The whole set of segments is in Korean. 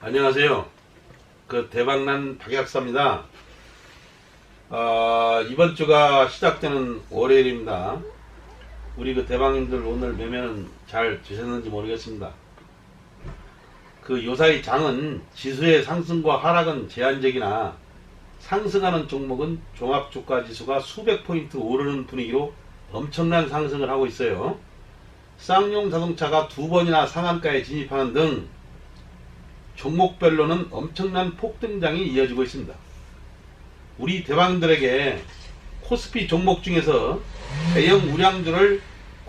안녕하세요. 그 대박난 박약사입니다. 아, 이번 주가 시작되는 월요일입니다. 우리 그 대방님들 오늘 매매는 잘 주셨는지 모르겠습니다. 그 요사이 장은 지수의 상승과 하락은 제한적이나 상승하는 종목은 종합주가 지수가 수백 포인트 오르는 분위기로 엄청난 상승을 하고 있어요. 쌍용 자동차가 두 번이나 상한가에 진입하는 등 종목별로는 엄청난 폭등장이 이어지고 있습니다. 우리 대방들에게 코스피 종목 중에서 대형 우량주를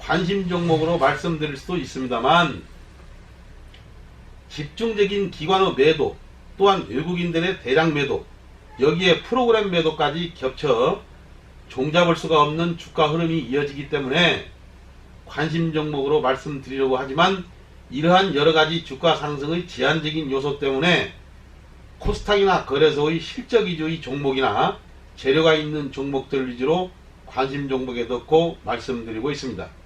관심 종목으로 말씀드릴 수도 있습니다만 집중적인 기관의 매도 또한 외국인들의 대량 매도 여기에 프로그램 매도까지 겹쳐 종잡을 수가 없는 주가 흐름이 이어지기 때문에 관심 종목으로 말씀드리려고 하지만 이러한 여러가지 주가 상승의 제한적인 요소 때문에 코스닥이나 거래소의 실적 위주의 종목이나 재료가 있는 종목들 위주로 관심 종목에 넣고 말씀드리고 있습니다.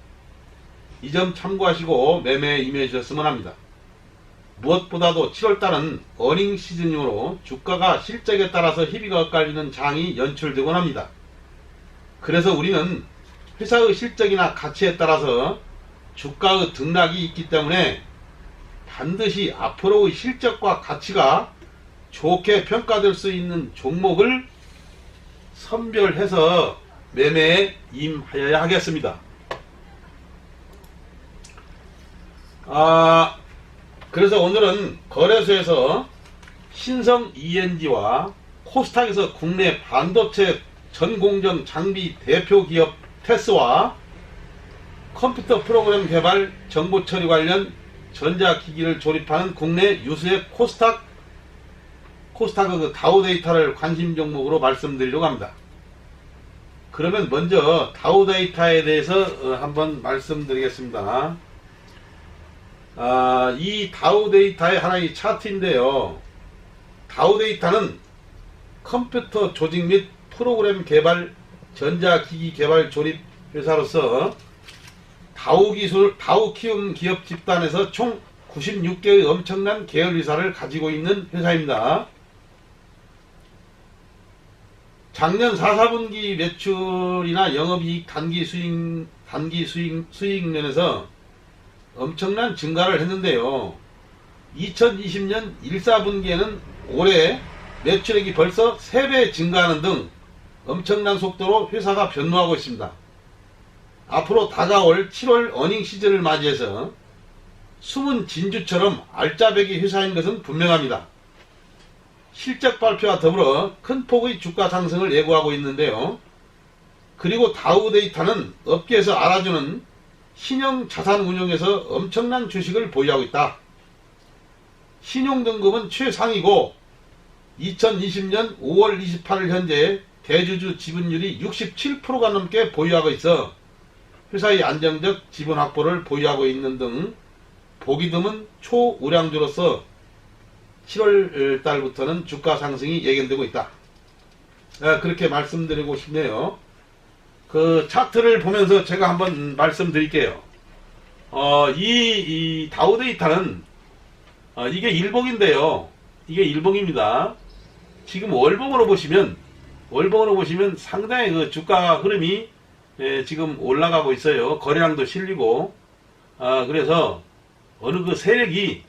이 점 참고하시고 매매에 임해 주셨으면 합니다. 무엇보다도 7월달은 어닝 시즌이므로 주가가 실적에 따라서 희비가 엇갈리는 장이 연출되곤 합니다. 그래서 우리는 회사의 실적이나 가치에 따라서 주가의 등락이 있기 때문에 반드시 앞으로의 실적과 가치가 좋게 평가될 수 있는 종목을 선별해서 매매에 임하여야 하겠습니다. 아, 그래서 오늘은 거래소에서 신성 ENG와 코스닥에서 국내 반도체 전공정 장비 대표 기업 테스와 컴퓨터 프로그램 개발 정보 처리 관련 전자기기를 조립하는 국내 유수의 코스닥 코스닥 그 다우 데이터를 관심 종목으로 말씀드리려고 합니다. 그러면 먼저 다우 데이터에 대해서 어, 한번 말씀드리겠습니다. 아, 이 다우 데이터의 하나의 차트인데요. 다우 데이터는 컴퓨터 조직 및 프로그램 개발, 전자기기 개발 조립 회사로서 다우 기술, 다우 키움 기업 집단에서 총 96개의 엄청난 계열 회사를 가지고 있는 회사입니다. 작년 4, 4분기 매출이나 영업이익 단기 수익, 단기 수익, 수익 면에서 엄청난 증가를 했는데요. 2020년 1, 4분기에는 올해 매출액이 벌써 3배 증가하는 등 엄청난 속도로 회사가 변모하고 있습니다. 앞으로 다가올 7월 어닝 시즌을 맞이해서 숨은 진주처럼 알짜배기 회사인 것은 분명합니다. 실적 발표와 더불어 큰 폭의 주가 상승을 예고하고 있는데요. 그리고 다우 데이터는 업계에서 알아주는 신용 자산 운용에서 엄청난 주식을 보유하고 있다. 신용 등급은 최상이고 2020년 5월 28일 현재 대주주 지분율이 67%가 넘게 보유하고 있어 회사의 안정적 지분 확보를 보유하고 있는 등 보기 드문 초우량주로서 7월 달부터는 주가 상승이 예견되고 있다. 아, 그렇게 말씀드리고 싶네요. 그 차트를 보면서 제가 한번 말씀드릴게요. 어, 이, 이 다우 데이터는 어, 이게 일봉인데요. 이게 일봉입니다. 지금 월봉으로 보시면 월봉으로 보시면 상당히 그 주가 흐름이 예, 지금 올라가고 있어요. 거래량도 실리고 아, 그래서 어느 그 세력이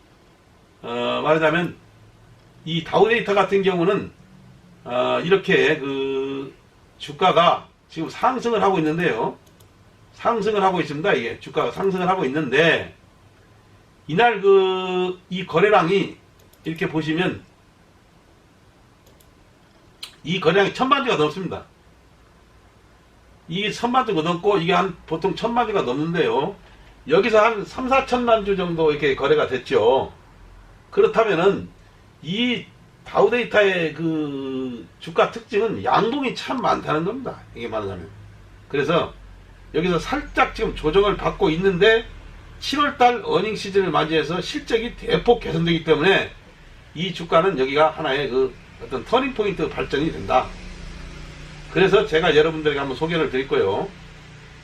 어, 말하자면 이 다우 데이터 같은 경우는 어, 이렇게 그 주가가 지금 상승을 하고 있는데요. 상승을 하고 있습니다. 이게 주가가 상승을 하고 있는데 이날 그 이 거래량이 이렇게 보시면 이 거래량이 천만 주가 넘습니다. 이게 천만 주가 넘고 이게 한 보통 천만 주가 넘는데요. 여기서 한 3, 4천만 주 정도 이렇게 거래가 됐죠. 그렇다면은 이 다우데이터의 그 주가 특징은 양봉이 참 많다는 겁니다. 이게 말하자면. 그래서 여기서 살짝 지금 조정을 받고 있는데 7월달 어닝 시즌을 맞이해서 실적이 대폭 개선되기 때문에 이 주가는 여기가 하나의 그 어떤 터닝 포인트 발전이 된다. 그래서 제가 여러분들에게 한번 소개를 드릴 거예요.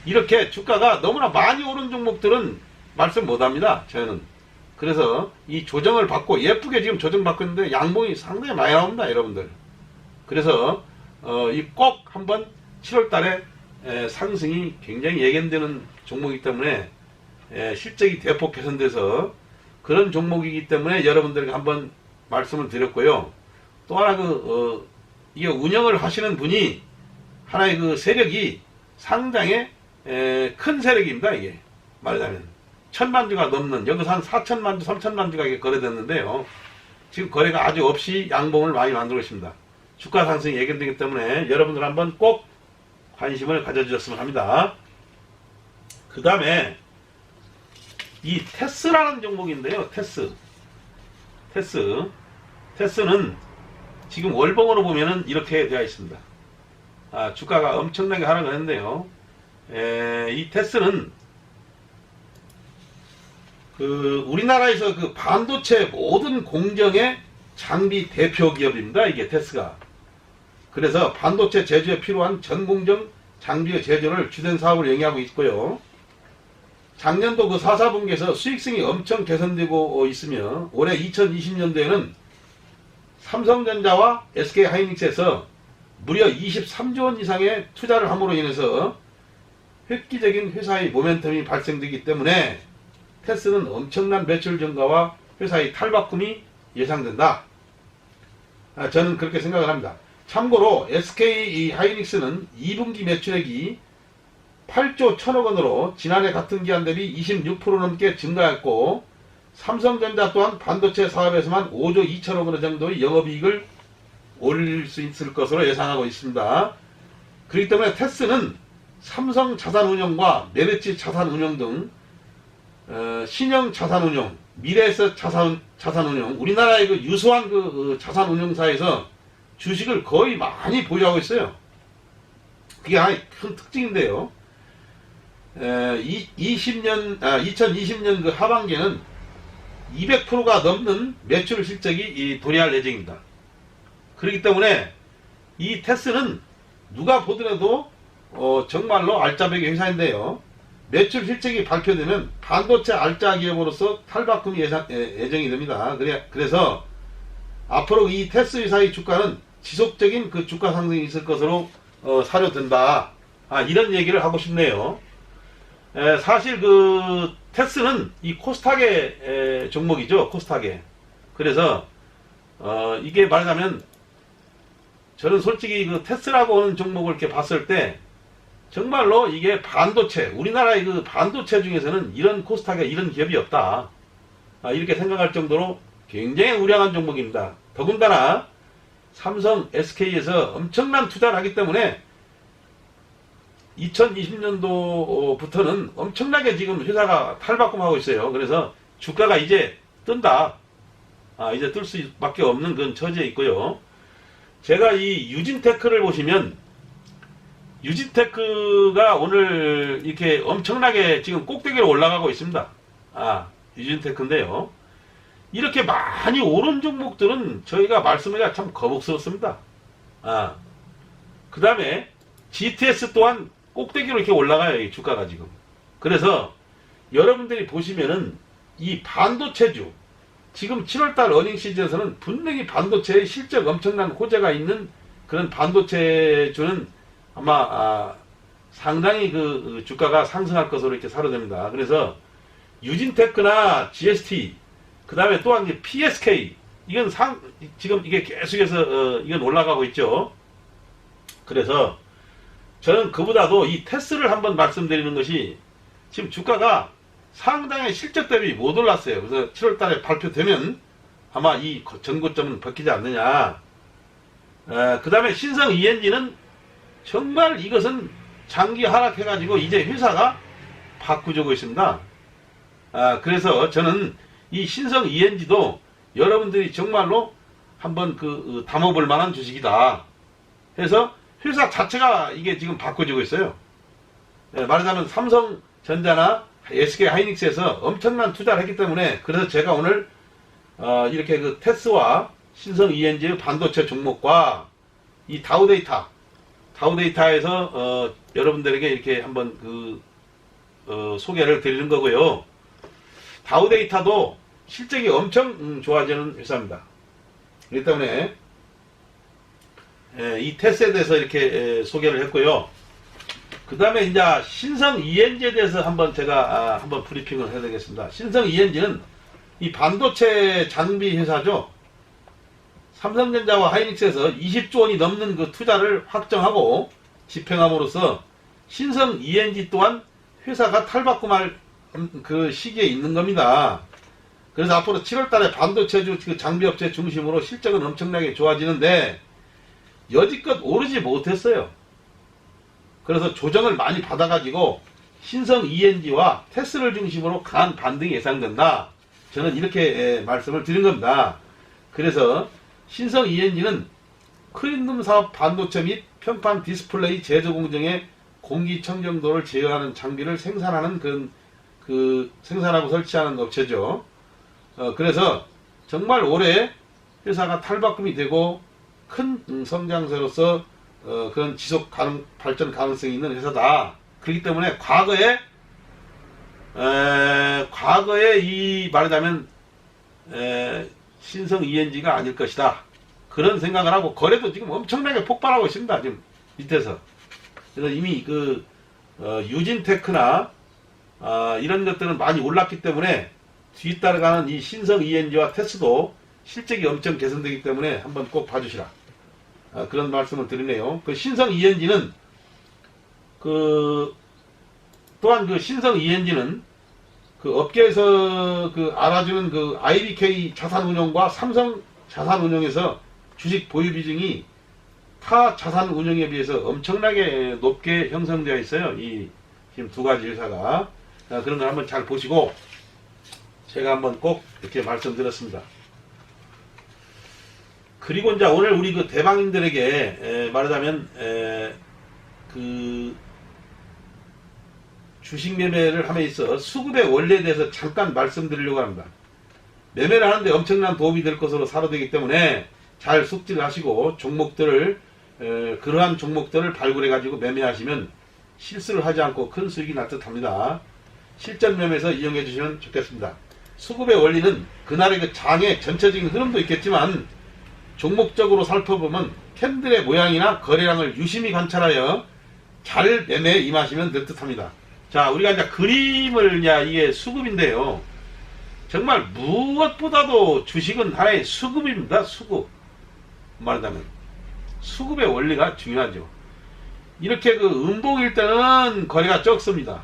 이렇게 주가가 너무나 많이 오른 종목들은 말씀 못 합니다. 저는. 그래서 이 조정을 받고 예쁘게 지금 조정받고 있는데 양봉이 상당히 많이 나옵니다. 여러분들. 그래서 어, 이 꼭 한번 7월 달에 에, 상승이 굉장히 예견되는 종목이기 때문에 에, 실적이 대폭 개선돼서 그런 종목이기 때문에 여러분들에게 한번 말씀을 드렸고요. 또 하나 그 어, 이게 운영을 하시는 분이 하나의 그 세력이 상당히 에, 큰 세력입니다. 이게 말하자면 천만 주가 넘는 여기서 한 4천만 주, 3천만 주가 거래됐는데요. 지금 거래가 아주 없이 양봉을 많이 만들고 있습니다. 주가 상승이 예견되기 때문에 여러분들 한번 꼭 관심을 가져주셨으면 합니다. 그 다음에 이 테스라는 종목인데요. 테스. 테스. 테스는 지금 월봉으로 보면은 이렇게 되어 있습니다. 아, 주가가 엄청나게 하락을 했는데요. 에, 이 테스는 그 우리나라에서 그 반도체 모든 공정의 장비 대표 기업입니다. 이게 테스가. 그래서 반도체 제조에 필요한 전 공정 장비의 제조를 주된 사업을 영위하고 있고요. 작년도 그 4, 4분기에서 수익성이 엄청 개선되고 있으며 올해 2020년도에는 삼성전자와 SK 하이닉스에서 무려 23조 원 이상의 투자를 함으로 인해서 획기적인 회사의 모멘텀이 발생되기 때문에 테스는 엄청난 매출 증가와 회사의 탈바꿈이 예상된다. 아, 저는 그렇게 생각을 합니다. 참고로 SK 하이닉스는 2분기 매출액이 8조 1천억 원으로 지난해 같은 기한 대비 26% 넘게 증가했고 삼성전자 또한 반도체 사업에서만 5조 2천억 원 정도의 영업이익을 올릴 수 있을 것으로 예상하고 있습니다. 그렇기 때문에 테스는 삼성 자산운용과 메르츠 자산운용 등 어, 신형 자산운용, 미래에서 자산 자산운용, 우리나라의 그 유수한 그 어, 자산운용사에서 주식을 거의 많이 보유하고 있어요. 그게 하나의 큰 특징인데요. 에, 이, 20년, 아, 2020년 그 하반기에는 200%가 넘는 매출 실적이 이 도래할 예정입니다. 그렇기 때문에 이 테스는 누가 보더라도 어, 정말로 알짜배기 회사인데요. 매출 실적이 발표되면 반도체 알짜 기업으로서 탈바꿈이 예상, 예, 예정이 됩니다. 그래, 그래서 앞으로 이 테스 회사의 주가는 지속적인 그 주가 상승이 있을 것으로 어, 사료된다. 아, 이런 얘기를 하고 싶네요. 에, 사실 그 테스는 이 코스닥의 에, 종목이죠. 코스닥의. 그래서 어, 이게 말하자면 저는 솔직히 그 테스라고 하는 종목을 이렇게 봤을 때 정말로 이게 반도체, 우리나라의 그 반도체 중에서는 이런 코스닥에 이런 기업이 없다. 아, 이렇게 생각할 정도로 굉장히 우량한 종목입니다. 더군다나 삼성, SK에서 엄청난 투자를 하기 때문에 2020년도부터는 엄청나게 지금 회사가 탈바꿈하고 있어요. 그래서 주가가 이제 뜬다. 아, 이제 뜰 수밖에 없는 그런 처지에 있고요. 제가 이 유진테크를 보시면 유진테크가 오늘 이렇게 엄청나게 지금 꼭대기로 올라가고 있습니다. 아, 유진테크인데요. 이렇게 많이 오른 종목들은 저희가 말씀하기가 참 거북스럽습니다. 아, 그 다음에 GTS 또한 꼭대기로 이렇게 올라가요, 이 주가가 지금. 그래서 여러분들이 보시면은 이 반도체주, 지금 7월달 어닝 시즌에서는 분명히 반도체의 실적 엄청난 호재가 있는 그런 반도체주는 아마 아, 상당히 그 주가가 상승할 것으로 이렇게 사료됩니다. 그래서 유진테크나 GST 그 다음에 또한 이제 PSK 이건 상 지금 이게 계속해서 어, 이건 올라가고 있죠. 그래서 저는 그보다도 이 테스를 한번 말씀드리는 것이 지금 주가가 상당히 실적 대비 못 올랐어요. 그래서 7월 달에 발표되면 아마 이 전고점은 벗기지 않느냐. 그 다음에 신성 ENG는 정말 이것은 장기 하락해가지고 이제 회사가 바꾸려고 있습니다. 아, 그래서 저는 이 신성 ENG도 여러분들이 정말로 한번 그 어, 담아볼 만한 주식이다. 해서 회사 자체가 이게 지금 바꿔지고 있어요. 예, 말하자면 삼성전자나 SK 하이닉스에서 엄청난 투자를 했기 때문에 그래서 제가 오늘 어, 이렇게 그 테스와 신성 ENG의 반도체 종목과 이 다우데이터 다우데이터에서 어, 여러분들에게 이렇게 한번 그 어, 소개를 드리는 거고요. 다우데이터도 실적이 엄청 음, 좋아지는 회사입니다. 그렇기 때문에 에, 이 테스에 대해서 이렇게 에, 소개를 했고요. 그 다음에 이제 신성 ENG에 대해서 한번 제가 아, 한번 브리핑을 해야 되겠습니다. 신성 ENG는 이 반도체 장비 회사죠. 삼성전자와 하이닉스에서 20조 원이 넘는 그 투자를 확정하고 집행함으로써 신성 ENG 또한 회사가 탈바꿈할 음, 그 시기에 있는 겁니다. 그래서 앞으로 7월 달에 반도체주 그 장비업체 중심으로 실적은 엄청나게 좋아지는데 여지껏 오르지 못했어요. 그래서 조정을 많이 받아가지고 신성 ENG와 테스를 중심으로 강한 반등이 예상된다. 저는 이렇게 에, 말씀을 드린 겁니다. 그래서 신성 ENG는 클린룸 사업 반도체 및 편판 디스플레이 제조 공정의 공기청정도를 제어하는 장비를 생산하는 그, 그 생산하고 설치하는 업체죠. 어, 그래서 정말 올해 회사가 탈바꿈이 되고 큰 음, 성장세로서 어, 그런 지속 가능 발전 가능성이 있는 회사다. 그렇기 때문에 과거에 에, 과거에 이 말하자면 에, 신성 ENG가 아닐 것이다. 그런 생각을 하고 거래도 지금 엄청나게 폭발하고 있습니다. 지금 밑에서. 그래서 이미 그 어, 유진테크나 아, 이런 것들은 많이 올랐기 때문에 뒤따라가는 이 신성 ENG와 테스도 실적이 엄청 개선되기 때문에 한번 꼭 봐주시라. 아, 그런 말씀을 드리네요. 그 신성 ENG는 그 또한 그 신성 ENG는 그 업계에서 그 알아주는 그 IBK 자산운용과 삼성 자산운용에서 주식 보유 비중이 타 자산운용에 비해서 엄청나게 높게 형성되어 있어요. 이 지금 두 가지 회사가 아, 그런 걸 한번 잘 보시고 제가 한번 꼭 이렇게 말씀드렸습니다. 그리고 이제 오늘 우리 그 대방인들에게 에, 말하자면 에, 그 주식 매매를 함에 있어 수급의 원리에 대해서 잠깐 말씀드리려고 합니다. 매매를 하는데 엄청난 도움이 될 것으로 사료되기 때문에 잘 숙지를 하시고 종목들을 에, 그러한 종목들을 발굴해 가지고 매매하시면 실수를 하지 않고 큰 수익이 날 듯합니다. 실전 매매에서 이용해 주시면 좋겠습니다. 수급의 원리는 그날의 그 장의 전체적인 흐름도 있겠지만 종목적으로 살펴보면 캔들의 모양이나 거래량을 유심히 관찰하여 잘 매매에 임하시면 될 듯합니다. 자, 우리가 이제 그림을 이제 이게 수급인데요. 정말 무엇보다도 주식은 하나의 수급입니다. 수급. 말하자면 수급의 원리가 중요하죠. 이렇게 그 음봉일 때는 거래가 적습니다.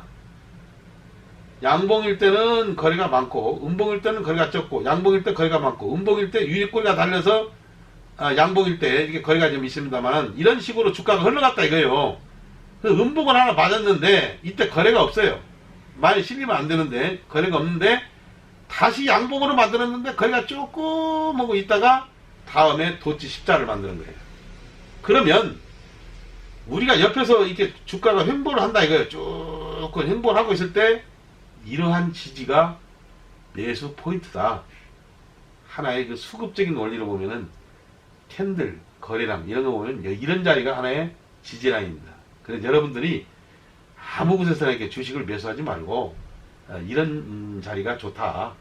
양봉일 때는 거래가 많고 음봉일 때는 거래가 적고 양봉일 때 거래가 많고 음봉일 때 유리꼬리가 달려서 아, 양봉일 때 이렇게 거래가 좀 있습니다만 이런 식으로 주가가 흘러갔다 이거예요. 그 음봉은 하나 맞았는데 이때 거래가 없어요. 많이 실리면 안 되는데 거래가 없는데 다시 양봉으로 만들었는데 거래가 조금 하고 있다가 다음에 도치 십자를 만드는 거예요. 그러면 우리가 옆에서 이렇게 주가가 횡보를 한다 이거예요. 조금 횡보를 하고 있을 때 이러한 지지가 매수 포인트다. 하나의 그 수급적인 원리로 보면은 캔들, 거래량 이런 거 보면 이런 자리가 하나의 지지라인입니다. 그래서 여러분들이 아무 곳에서나 이렇게 주식을 매수하지 말고 어, 이런 음, 자리가 좋다.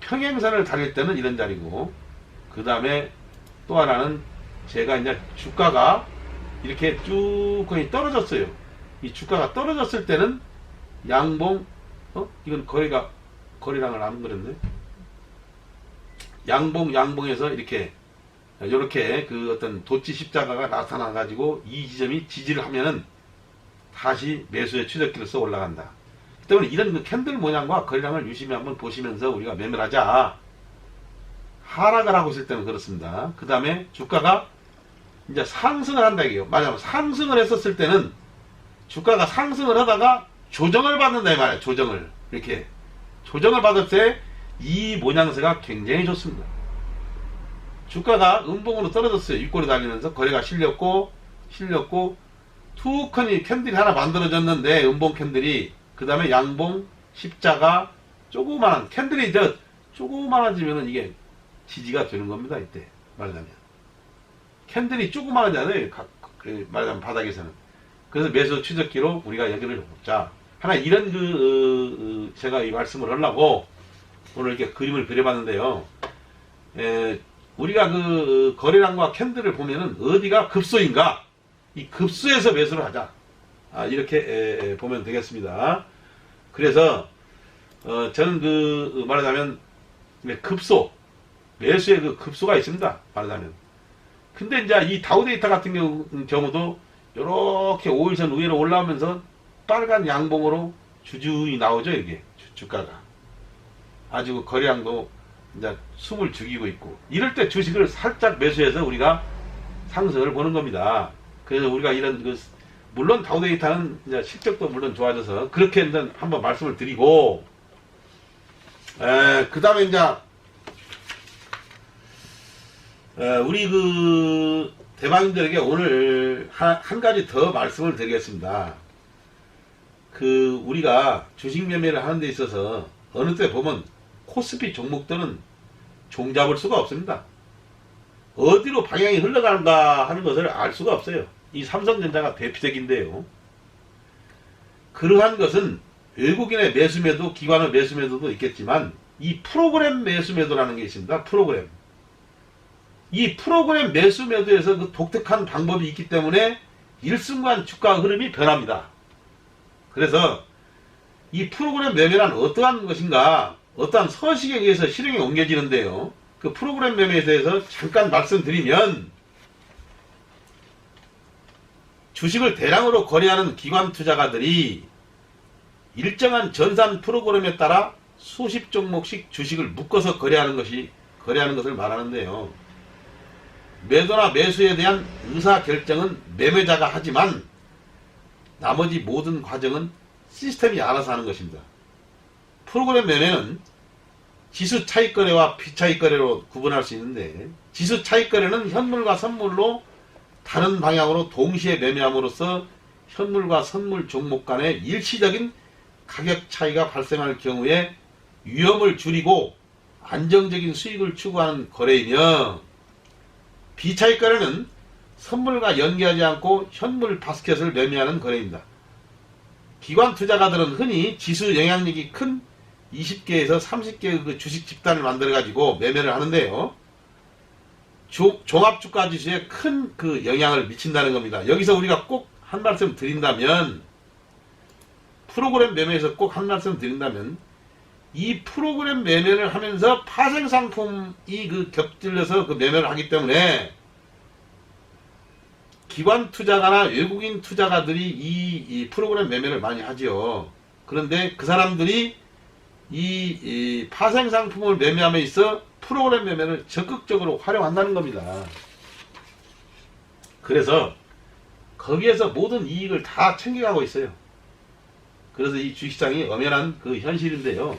평행선을 달릴 때는 이런 자리고 그 다음에 또 하나는 제가 이제 주가가 이렇게 쭉 거의 떨어졌어요. 이 주가가 떨어졌을 때는 양봉 어 이건 거래가 거래량을 안 그렸네. 양봉 양봉에서 이렇게 이렇게 그 어떤 도치 십자가가 나타나 가지고 이 지점이 지지를 하면은 다시 매수의 추적기로서 올라간다. 때문에 이런 그 캔들 모양과 거래량을 유심히 한번 보시면서 우리가 매매를 하자. 하락을 하고 있을 때는 그렇습니다. 그 다음에 주가가 이제 상승을 한다 이게요. 맞아요. 상승을 했었을 때는 주가가 상승을 하다가 조정을 받는다 이 말이에요. 조정을 이렇게 조정을 받을 때 이 모양새가 굉장히 좋습니다. 주가가 음봉으로 떨어졌어요. 윗골이 달리면서 거래가 실렸고 실렸고 툭하니 캔들이 하나 만들어졌는데 음봉 캔들이 그 다음에 양봉, 십자가, 조그만한 캔들이 저 조그만해지면은 이게 지지가 되는 겁니다. 이때 말하자면 캔들이 조그만하잖아요. 각- 그 말하자면 바닥에서는 그래서 매수 추적기로 우리가 여기를 보자. 하나 이런 그 어, 어, 제가 이 말씀을 하려고 오늘 이렇게 그림을 그려봤는데요. 에, 우리가 그 어, 거래량과 캔들을 보면은 어디가 급소인가? 이 급소에서 매수를 하자. 아, 이렇게 에, 에, 보면 되겠습니다. 그래서 어, 저는 그 어, 말하자면 네, 급소 매수의 그 급소가 있습니다. 말하자면. 근데 이제 이 다우데이터 같은 경우, 경우도 이렇게 5일선 위로 올라오면서 빨간 양봉으로 주주이 나오죠 이게 주- 주가가 아주 그 거래량도 이제 숨을 죽이고 있고 이럴 때 주식을 살짝 매수해서 우리가 상승을 보는 겁니다. 그래서 우리가 이런 그 물론 다우데이터는 이제 실적도 물론 좋아져서 그렇게 이제 한번 말씀을 드리고 그 다음에 이제 에, 우리 그 대방님들에게 오늘 한, 한 가지 더 말씀을 드리겠습니다. 그 우리가 주식 매매를 하는 데 있어서 어느 때 보면 코스피 종목들은 종잡을 수가 없습니다. 어디로 방향이 흘러가는가 하는 것을 알 수가 없어요. 이 삼성전자가 대표적인데요. 그러한 것은 외국인의 매수매도, 기관의 매수매도도 있겠지만 이 프로그램 매수매도라는 게 있습니다. 프로그램. 이 프로그램 매수매도에서 그 독특한 방법이 있기 때문에 일순간 주가 흐름이 변합니다. 그래서 이 프로그램 매매란 어떠한 것인가, 어떠한 서식에 의해서 실행에 옮겨지는데요. 그 프로그램 매매에 대해서 잠깐 말씀드리면, 주식을 대량으로 거래하는 기관 투자가들이 일정한 전산 프로그램에 따라 수십 종목씩 주식을 묶어서 거래하는 것이, 거래하는 것을 말하는데요. 매도나 매수에 대한 의사 결정은 매매자가 하지만 나머지 모든 과정은 시스템이 알아서 하는 것입니다. 프로그램 매매는 지수 차익 거래와 비차익 거래로 구분할 수 있는데 지수 차익 거래는 현물과 선물로 다른 방향으로 동시에 매매함으로써 현물과 선물 종목 간의 일시적인 가격 차이가 발생할 경우에 위험을 줄이고 안정적인 수익을 추구하는 거래이며 비차익 거래는 선물과 연계하지 않고 현물 바스켓을 매매하는 거래입니다. 기관 투자가들은 흔히 지수 영향력이 큰 20개에서 30개의 그 주식 집단을 만들어 가지고 매매를 하는데요. 조- 종합주가 지수에 큰 그 영향을 미친다는 겁니다. 여기서 우리가 꼭 한 말씀 드린다면 프로그램 매매에서 꼭 한 말씀 드린다면 이 프로그램 매매를 하면서 파생 상품이 그 겹들려서 그 매매를 하기 때문에 기관 투자가나 외국인 투자가들이 이, 이 프로그램 매매를 많이 하지요. 그런데 그 사람들이 이, 이 파생 상품을 매매함에 있어 프로그램 매매를 적극적으로 활용한다는 겁니다. 그래서 거기에서 모든 이익을 다 챙겨가고 있어요. 그래서 이 주식시장이 엄연한 그 현실인데요.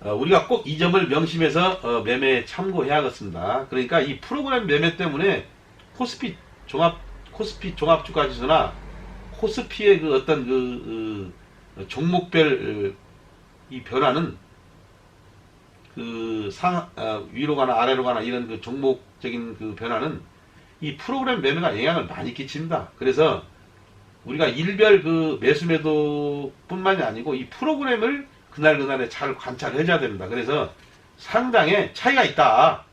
어, 우리가 꼭 이 점을 명심해서 어, 매매에 참고해야겠습니다. 그러니까 이 프로그램 매매 때문에 코스피 종합 코스피 종합주가 지수나 코스피의 그 어떤 그 어, 종목별 어, 이 변화는 그 상, 어, 위로 가나 아래로 가나 이런 그 종목적인 그 변화는 이 프로그램 매매가 영향을 많이 끼칩니다. 그래서 우리가 일별 그 매수 매도 뿐만이 아니고 이 프로그램을 그날 그날에 잘 관찰해 줘야 됩니다. 그래서 상당의 차이가 있다.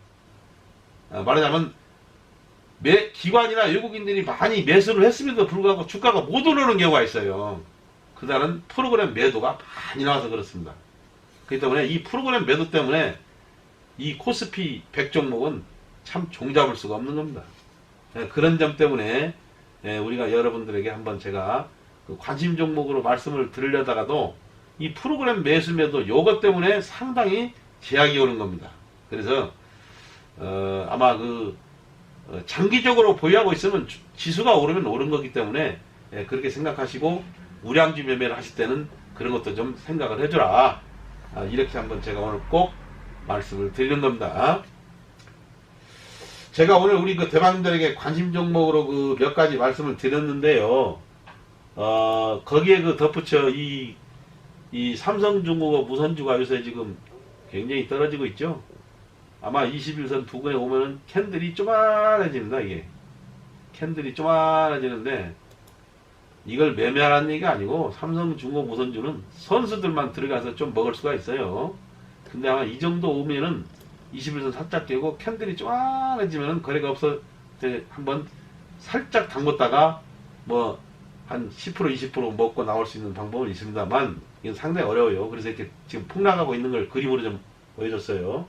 어, 말하자면 매, 기관이나 외국인들이 많이 매수를 했음에도 불구하고 주가가 못 오르는 경우가 있어요. 그날은 프로그램 매도가 많이 나와서 그렇습니다. 그렇기 때문에 이 프로그램 매도 때문에 이 코스피 100 종목은 참 종잡을 수가 없는 겁니다. 예, 그런 점 때문에 예, 우리가 여러분들에게 한번 제가 그 관심 종목으로 말씀을 드리려다가도 이 프로그램 매수 매도 요것 때문에 상당히 제약이 오는 겁니다. 그래서 어, 아마 그 어, 장기적으로 보유하고 있으면 주- 지수가 오르면 오른 거기 때문에 예, 그렇게 생각하시고 우량주 매매를 하실 때는 그런 것도 좀 생각을 해줘라. 아, 이렇게 한번 제가 오늘 꼭 말씀을 드리는 겁니다. 제가 오늘 우리 그 대방들에게 관심 종목으로 그 몇 가지 말씀을 드렸는데요. 어, 거기에 그 덧붙여 이, 이 삼성중공업 무선주가 요새 지금 굉장히 떨어지고 있죠. 아마 21선 부근에 오면은 캔들이 쪼만해집니다, 이게. 캔들이 쪼만해지는데, 이걸 매매하라는 얘기가 아니고, 삼성중공업 무선주는 선수들만 들어가서 좀 먹을 수가 있어요. 근데 아마 이 정도 오면은 21선 살짝 깨고 캔들이 쪼만해지면은 거래가 없어, 이제 한번 살짝 담궜다가 뭐 한 10% 20% 먹고 나올 수 있는 방법은 있습니다만 이건 상당히 어려워요. 그래서 이렇게 지금 폭락하고 있는 걸 그림으로 좀 보여줬어요.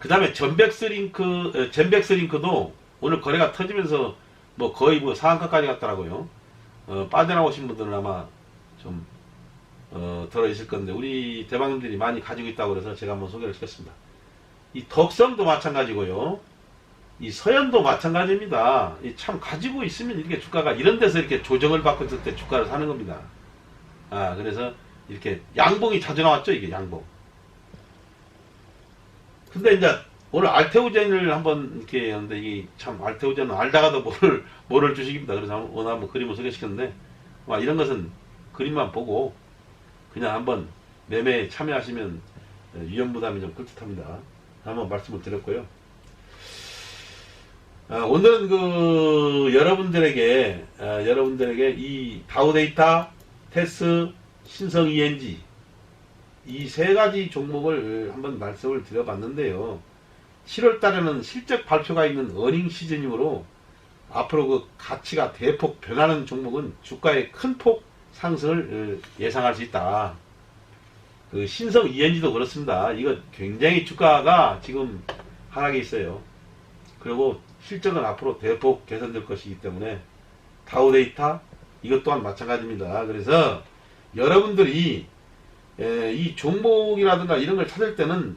그 다음에 전백스링크, 에, 젠백스링크도 오늘 거래가 터지면서 뭐 거의 뭐 상한가까지 갔더라고요. 어, 빠져나오신 분들은 아마 좀, 어, 들어 있을 건데, 우리 대방님들이 많이 가지고 있다고 그래서 제가 한번 소개를 시켰습니다. 이 덕성도 마찬가지고요. 이 서현도 마찬가지입니다. 이참 가지고 있으면 이렇게 주가가 이런 데서 이렇게 조정을 받고 있을 때 주가를 사는 겁니다. 아, 그래서 이렇게 양봉이 자주 나왔죠, 이게 양봉. 근데 이제 오늘 알테오젠을 한번 이렇게 하는데 이게 참 알테오젠은 알다가도 모를 모를 주식입니다. 그래서 오늘 한번 그림을 소개시켰는데 와, 이런 것은 그림만 보고 그냥 한번 매매에 참여하시면 위험 부담이 좀 꿀듯합니다. 한번 말씀을 드렸고요. 아, 오늘은 그 여러분들에게 아, 여러분들에게 이 다우데이터, 테스, 신성 ENG 이 세 가지 종목을 한번 말씀을 드려봤는데요. 7월 달에는 실적 발표가 있는 어닝 시즌이므로 앞으로 그 가치가 대폭 변하는 종목은 주가의 큰 폭 상승을 어, 예상할 수 있다. 그 신성 ENG도 그렇습니다. 이거 굉장히 주가가 지금 하락에 있어요. 그리고 실적은 앞으로 대폭 개선될 것이기 때문에 다우데이터 이것 또한 마찬가지입니다. 그래서 여러분들이 에, 이 종목이라든가 이런 걸 찾을 때는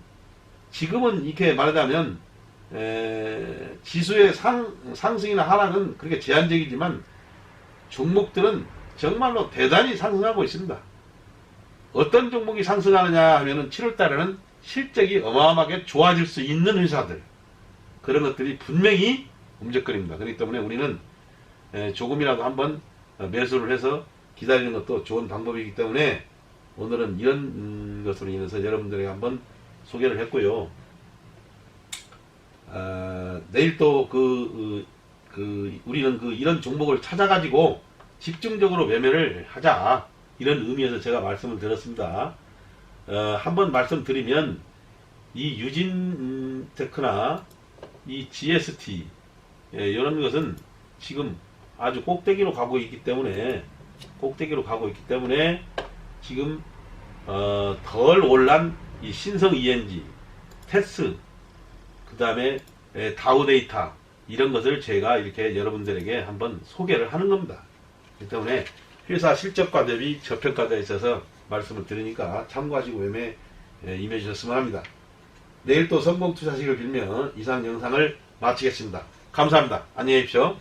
지금은 이렇게 말하자면 에, 지수의 상, 상승이나 하락은 그렇게 제한적이지만 종목들은 정말로 대단히 상승하고 있습니다. 어떤 종목이 상승하느냐 하면은 7월 달에는 실적이 어마어마하게 좋아질 수 있는 회사들 그런 것들이 분명히 움직거립니다. 그렇기 때문에 우리는 에, 조금이라도 한번 어, 매수를 해서 기다리는 것도 좋은 방법이기 때문에 오늘은 이런 음, 것으로 인해서 여러분들에게 한번 소개를 했고요. 아, 내일 또 그, 그, 우리는 그 이런 종목을 찾아가지고 집중적으로 매매를 하자. 이런 의미에서 제가 말씀을 드렸습니다. 어, 한번 말씀드리면 이 유진 음, 테크나 이 GST 예, 이런 것은 지금 아주 꼭대기로 가고 있기 때문에 꼭대기로 가고 있기 때문에 지금 어, 덜 올란 이 신성 ENG, 테스, 그 다음에 다우 데이터 이런 것을 제가 이렇게 여러분들에게 한번 소개를 하는 겁니다. 그렇기 때문에 회사 실적과 대비 저평가되어 있어서 말씀을 드리니까 참고하시고 매매 예, 임해 주셨으면 합니다. 내일 또 성공 투자식을 빌며 이상 영상을 마치겠습니다. 감사합니다. 안녕히 계십시오.